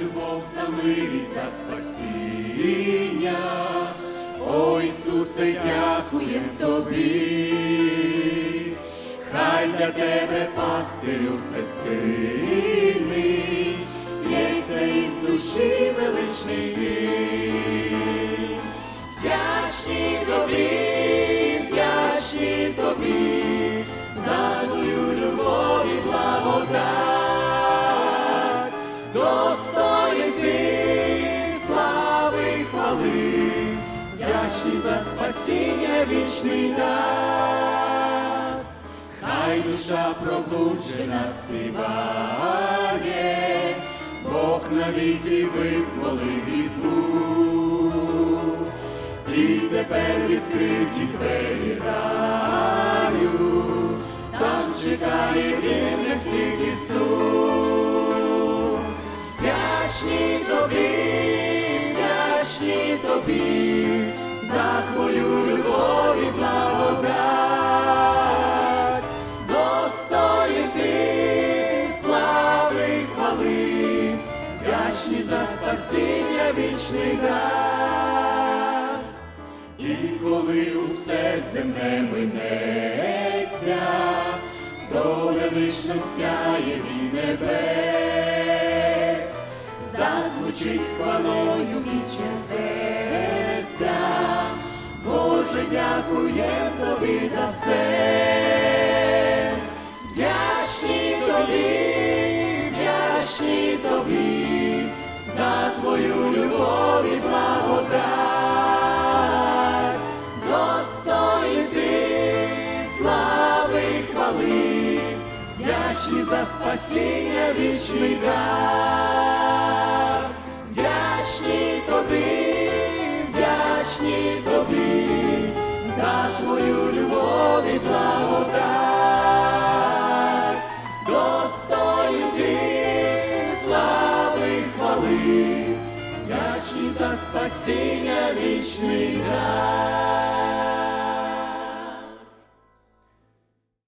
любов, за милість, за спасіння. О Ісусе, дякуєм Тобі, хай для тебе пастирю всесильний, лється із душі величний за спасіння вічний дар. Хай душа пробуджена співає, Бог навіки визволив від луз. І тепер відкриті двері раю, там чекає він не всіх Ісус. Вдячні за спасіння вічний дар. І коли усе земне минеться, доля вічно сяє від небес, зазвучить хвалою вічне серця, Боже, дякуєм тобі за все. Вдячні тобі, твою любов і благодать, достойний слави хвали, вдячні за спасіння вічний дар, вдячні тобі, вдячні тобі, за твою любов і благодать, достойний ти слави й хвали, і за спасіння вічний дар.